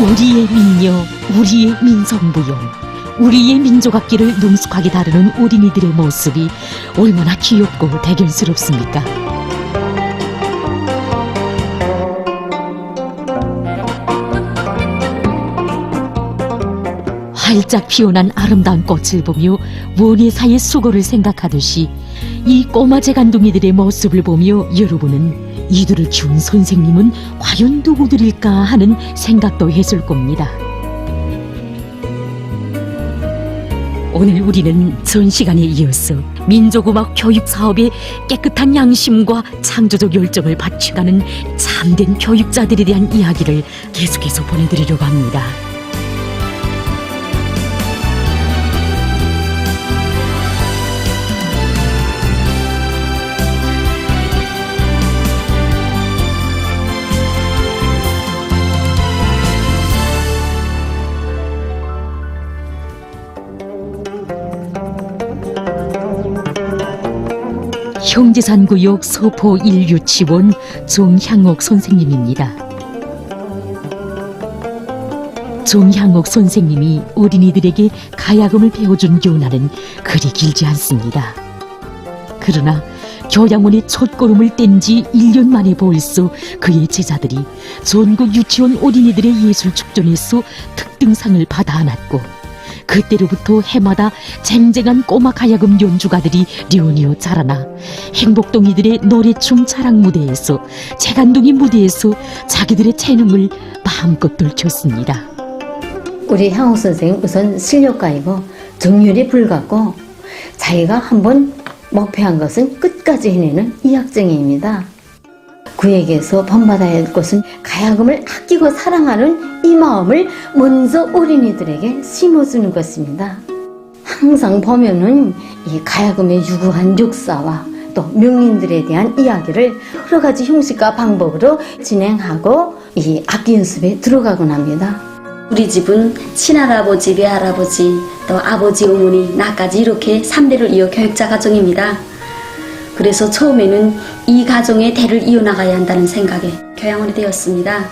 우리의 민요, 우리의 민속무용, 우리의 민족악기를 능숙하게 다루는 어린이들의 모습이 얼마나 귀엽고 대견스럽습니까? 활짝 피어난 아름다운 꽃을 보며 원예사의 수고를 생각하듯이 이 꼬마 재간둥이들의 모습을 보며 여러분은 이들을 키운 선생님은 과연 누구들일까 하는 생각도 했을 겁니다. 오늘 우리는 전 시간에 이어서 민족음악 교육 사업에 깨끗한 양심과 창조적 열정을 바쳐가는 참된 교육자들에 대한 이야기를 계속해서 보내드리려고 합니다. 형제산구역 서포 1유치원 정향옥 선생님입니다. 정향옥 선생님이 어린이들에게 가야금을 배워준 교훈하는 그리 길지 않습니다. 그러나 교양원의 첫걸음을 뗀 지 1년 만에 벌써 그의 제자들이 전국 유치원 어린이들의 예술 축전에서 특등상을 받아 안았고 그때로부터 해마다 쟁쟁한 꼬마 가야금 연주가들이 려니어 자라나 행복동이들의 노래춤 자랑 무대에서 재간둥이 무대에서 자기들의 재능을 마음껏 들켰습니다. 우리 향옥 선생님 우선 실력가이고 정률이 불같고 자기가 한번 목표한 것은 끝까지 해내는 이학쟁이입니다. 그에게서 본받아야 할 것은 가야금을 아끼고 사랑하는 이 마음을 먼저 어린이들에게 심어주는 것입니다. 항상 보면은 이 가야금의 유구한 역사와 또 명인들에 대한 이야기를 여러 가지 형식과 방법으로 진행하고 이 악기 연습에 들어가곤 합니다. 우리 집은 친할아버지, 외할아버지, 또 아버지, 어머니, 나까지 이렇게 3대를 이어 교육자 가정입니다. 그래서 처음에는 이 가정의 대를 이어나가야 한다는 생각에 교양원이 되었습니다.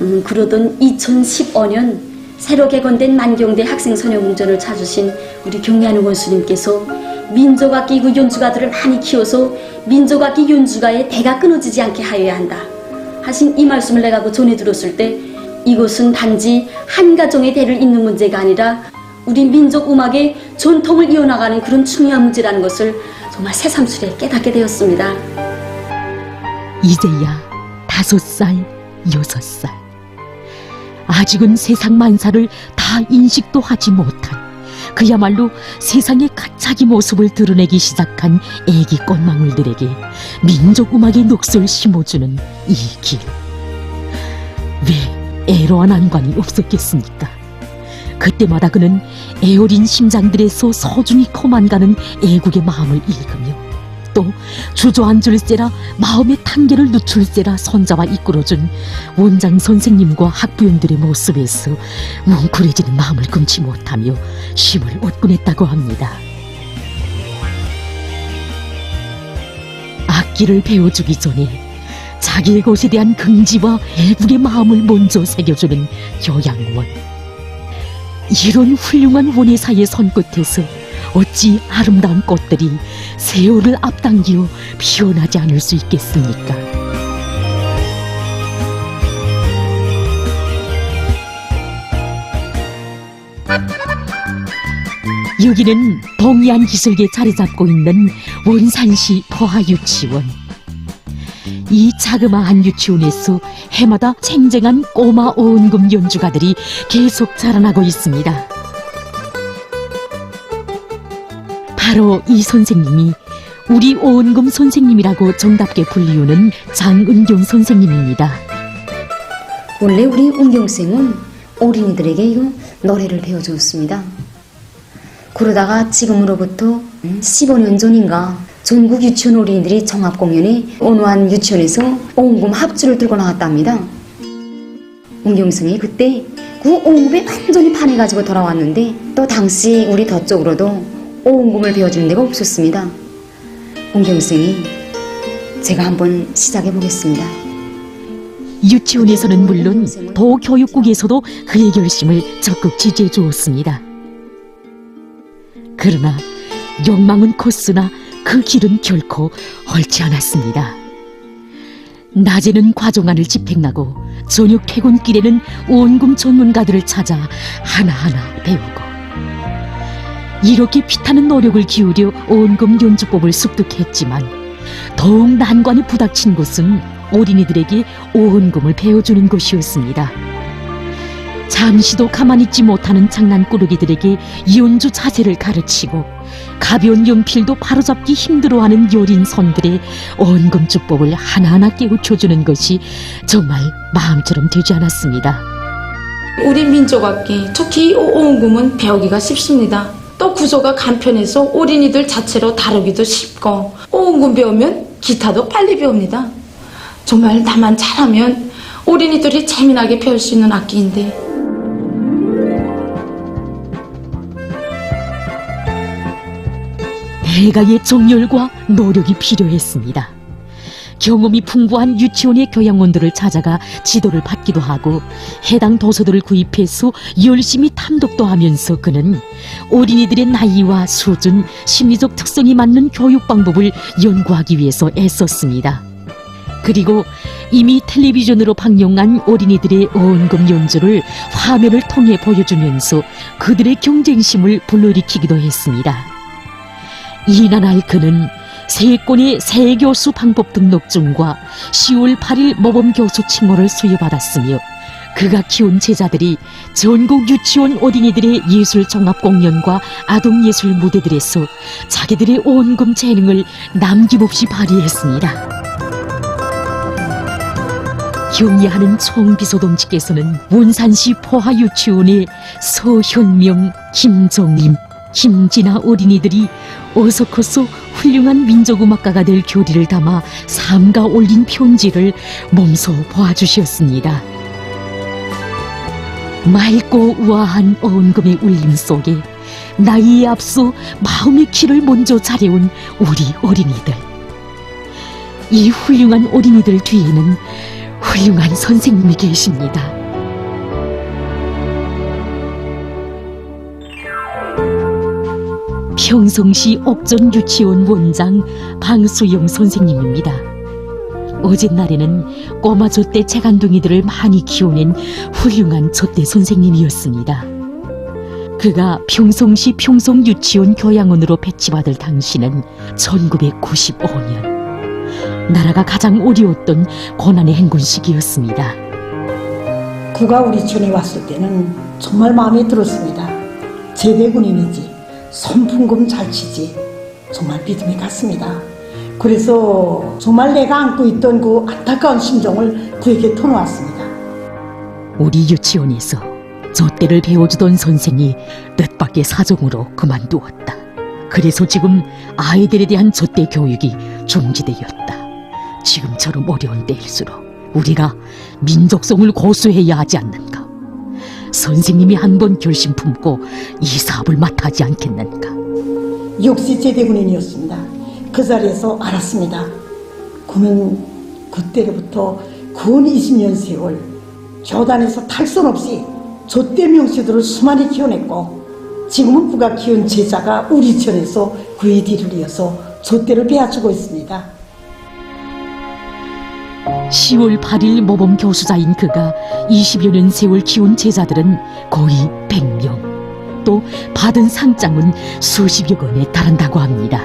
음, 그러던 2015년 새로 개건된 만경대 학생소녀공전을 찾으신 우리 경리하는 원수님께서 민족악기 그 연주가들을 많이 키워서 민족악기 연주가의 대가 끊어지지 않게 하여야 한다. 하신 이 말씀을 내가 그 전해 들었을 때 이것은 단지 한 가정의 대를 잇는 문제가 아니라 우리 민족 음악의 전통을 이어나가는 그런 중요한 문제라는 것을 정말 새삼스레 깨닫게 되었습니다. 이제야 다섯 살, 여섯 살. 아직은 세상 만사를 다 인식도 하지 못한 그야말로 세상의 가짜기 모습을 드러내기 시작한 애기 꽃망울들에게 민족 음악의 녹슬 심어주는 이 길. 왜 애로한 안관이 없었겠습니까? 그때마다 그는 애어린 심장들에서 소중히 커만가는 애국의 마음을 읽으며 또 주저앉을세라 마음의 tan계를 늦출세라 손잡아 이끌어준 원장 선생님과 학부형들의 모습에서 뭉클해지는 마음을 금치 못하며 힘을 얻곤 했다고 합니다. 악기를 배워주기 전에 자기의 것에 대한 긍지와 애국의 마음을 먼저 새겨주는 교양원. 이런 훌륭한 원예사의 손끝에서 어찌 아름다운 꽃들이 세월을 앞당기어 피어나지 않을 수 있겠습니까? 여기는 동해안 기슭에 자리 잡고 있는 원산시 포하유치원. 이 자그마한 유치원에서 해마다 쟁쟁한 꼬마 어원금 연주가들이 계속 자라나고 있습니다. 바로 이 선생님이 우리 어원금 선생님이라고 정답게 불리우는 장은경 선생님입니다. 원래 우리 운경생은 어린이들에게 이거 노래를 배워주었습니다. 그러다가 지금으로부터 15년 전인가 전국 유치원 어린이들이 종합공연에 어느 한 유치원에서 오음금 합주를 들고 나왔답니다. 운경생이 그때 그 오음금에 완전히 반해가지고 돌아왔는데 또 당시 우리 더 쪽으로도 오음금을 배워주는 데가 없었습니다. 운경생이 제가 한번 시작해 보겠습니다. 유치원에서는 물론 도교육국에서도 그의 결심을 적극 지지해 주었습니다. 그러나 욕망은 컸으나 그 길은 결코 옳지 않았습니다. 낮에는 과종안을 집행하고 저녁 퇴근길에는 원금 전문가들을 찾아 하나하나 배우고 이렇게 피타는 노력을 기울여 원금 연주법을 습득했지만 더욱 난관이 부닥친 곳은 어린이들에게 오은금을 배워주는 것이었습니다. 잠시도 가만히 있지 못하는 장난꾸러기들에게 연주 자세를 가르치고 가벼운 연필도 바로잡기 힘들어하는 여린 손들의 원금주법을 하나하나 깨우쳐주는 것이 정말 마음처럼 되지 않았습니다. 우리 민족악기, 특히 오음금은 배우기가 쉽습니다. 또 구조가 간편해서 어린이들 자체로 다루기도 쉽고 오음금 배우면 기타도 빨리 배웁니다. 정말 나만 잘하면 어린이들이 재미나게 배울 수 있는 악기인데 대가의 정열과 노력이 필요했습니다. 경험이 풍부한 유치원의 교양원들을 찾아가 지도를 받기도 하고 해당 도서들을 구입해서 열심히 탐독도 하면서 그는 어린이들의 나이와 수준, 심리적 특성이 맞는 교육 방법을 연구하기 위해서 애썼습니다. 그리고 이미 텔레비전으로 방영한 어린이들의 어원금 연주를 화면을 통해 보여주면서 그들의 경쟁심을 불러일으키기도 했습니다. 날 그는 세 건의 새 교수 방법 등록증과 10월 8일 모범 교수 칭호를 수여받았으며 그가 키운 제자들이 전국 유치원 어린이들의 예술 종합 공연과 아동 예술 무대들에서 자기들의 온금 재능을 남김없이 발휘했습니다. 경의하는 총비서동지께서는 원산시 포하유치원의 서현명, 김정임, 김진아 어린이들이 어서 커서 훌륭한 민족음악가가 될 교리를 담아 삼가 올린 편지를 몸소 보아주셨습니다. 맑고 우아한 어음금의 울림 속에 나이에 앞서 마음의 키를 먼저 잘해온 우리 어린이들. 이 훌륭한 어린이들 뒤에는 훌륭한 선생님이 계십니다. 평성시 옥전 유치원 원장 방수영 선생님입니다. 어젯날에는 꼬마 젖대 재간둥이들을 많이 키워낸 훌륭한 젖대 선생님이었습니다. 그가 평성시 평성 유치원 교양원으로 배치받을 당시는 1995년. 나라가 가장 어려웠던 고난의 행군 시기였습니다. 그가 우리 촌에 왔을 때는 정말 마음에 들었습니다. 제대 군인이지, 선풍금 잘 치지, 정말 믿음이 갔습니다. 그래서 정말 내가 안고 있던 그 안타까운 심정을 그에게 터놓았습니다. 우리 유치원에서 저 때를 배워주던 선생이 뜻밖의 사정으로 그만두었다. 그래서 지금 아이들에 대한 저때 교육이 중지되었다. 지금처럼 어려운 때일수록 우리가 민족성을 고수해야 하지 않는가? 선생님이 한 번 결심 품고 이 사업을 맡아지 않겠는가? 역시 제대 군인이었습니다. 그 자리에서 알았습니다. 그는 그때로부터 근 20년 세월 교단에서 탈선 없이 좆대 명시들을 수많이 키워냈고 지금은 그가 키운 제자가 우리 전에서 그의 뒤를 이어서 좆대를 배워주고 있습니다. 10월 8일 모범 교수자인 그가 20여 년 세월 키운 제자들은 거의 100명. 또 받은 상장은 수십여 건에 달한다고 합니다.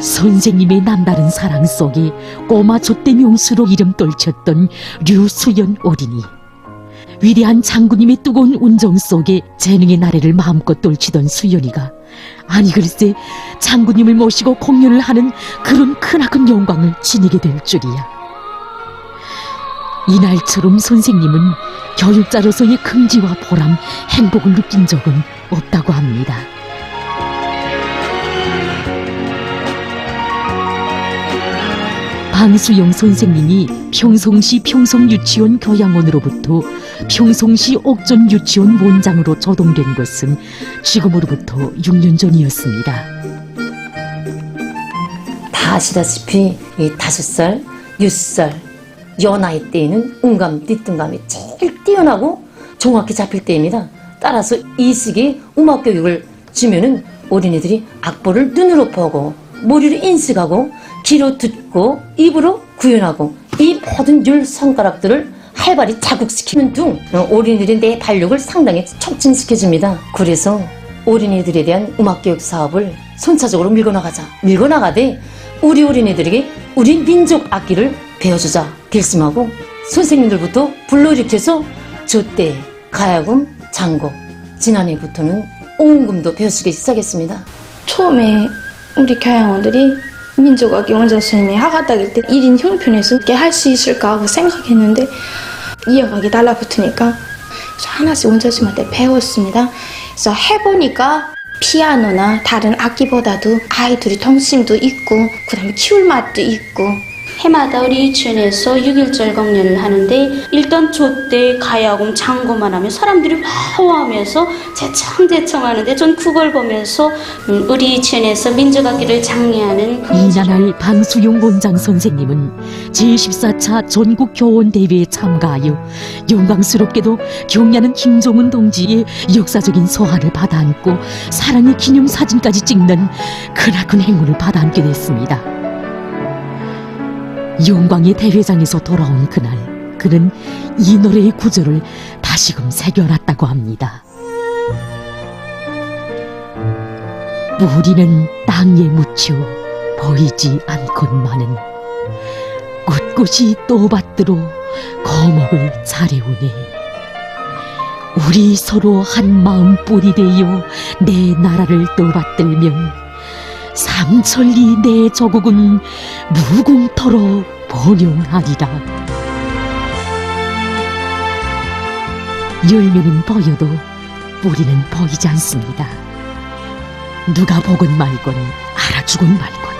선생님의 남다른 사랑 속에 꼬마 젖대 명수로 이름 떨쳤던 류수연 어린이. 위대한 장군님의 뜨거운 운정 속에 재능의 나래를 마음껏 떨치던 수연이가 아니 글쎄 장군님을 모시고 공연을 하는 그런 크나큰 영광을 지니게 될 줄이야. 이날처럼 선생님은 교육자로서의 긍지와 보람, 행복을 느낀 적은 없다고 합니다. 방수영 선생님이 평송시 평송유치원 교양원으로부터 평송시 옥전 유치원 원장으로 조동된 것은 지금으로부터 6년 전이었습니다. 다 아시다시피 이 다섯 살, 여섯 살, 여 나이 때에는 음감, 띠뚱감이 제일 뛰어나고 정확히 잡힐 때입니다. 따라서 이 시기에 음악 교육을 주면은 어린이들이 악보를 눈으로 보고 머리로 인식하고 귀로 듣고 입으로 구현하고 이 모든 열 손가락들을 활발히 자극시키는 등 어린이들의 내 발육을 상당히 촉진시켜줍니다. 그래서 어린이들에 대한 음악교육 사업을 순차적으로 밀고 나가자. 밀고 나가되 우리 어린이들에게 우리 민족 악기를 배워주자 결심하고 선생님들부터 불러일으켜서 저때 가야금, 장곡, 지난해부터는 오음금도 배우시기 시작했습니다. 처음에 우리 교양원들이 민족악기 원장 선생님이 하가닥일 때 1인 형편에서 이렇게 할 수 있을까 하고 생각했는데 이어가기 달라붙으니까 하나씩 원장님한테 배웠습니다. 그래서 해보니까 피아노나 다른 악기보다도 아이들이 통심도 있고 그다음에 키울 맛도 있고 해마다 우리 유치원에서 6.1절 공연을 하는데 일단 조때 가야금 장구만 하면 사람들이 와와하면서 재청재청 하는데 전 그걸 보면서 음, 우리 유치원에서 민족악기를 장려하는 이나날 방수용 원장 선생님은 제14차 전국 교원 대회에 참가하여 영광스럽게도 경야는 김종은 동지의 역사적인 소환을 받아안고 사랑의 기념 사진까지 찍는 크나큰 행운을 받아안게 됐습니다. 영광의 대회장에서 돌아온 그날 그는 이 노래의 구절을 다시금 새겨놨다고 합니다. 우리는 땅에 묻혀 보이지 않건만은 꿋꿋이 또받들어 거목을 차려오네. 우리 서로 한 마음 뿌리 되어 내 나라를 또받들면 삼천리 내 조국은 무궁터로 번영하리라. 열매는 보여도 뿌리는 보이지 않습니다. 누가 보건 말건 알아주건 말건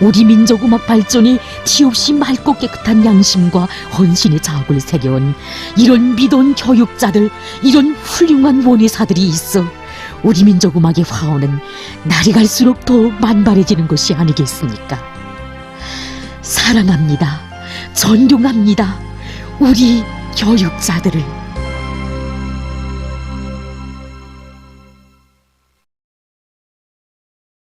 우리 민족 음악 발전에 티없이 맑고 깨끗한 양심과 헌신의 자업을 새겨온 이런 믿은 교육자들 이런 훌륭한 원예사들이 있어 우리 민족 음악의 화원은 날이 갈수록 더 만발해지는 것이 아니겠습니까? 사랑합니다. 존경합니다. 우리 교육자들을.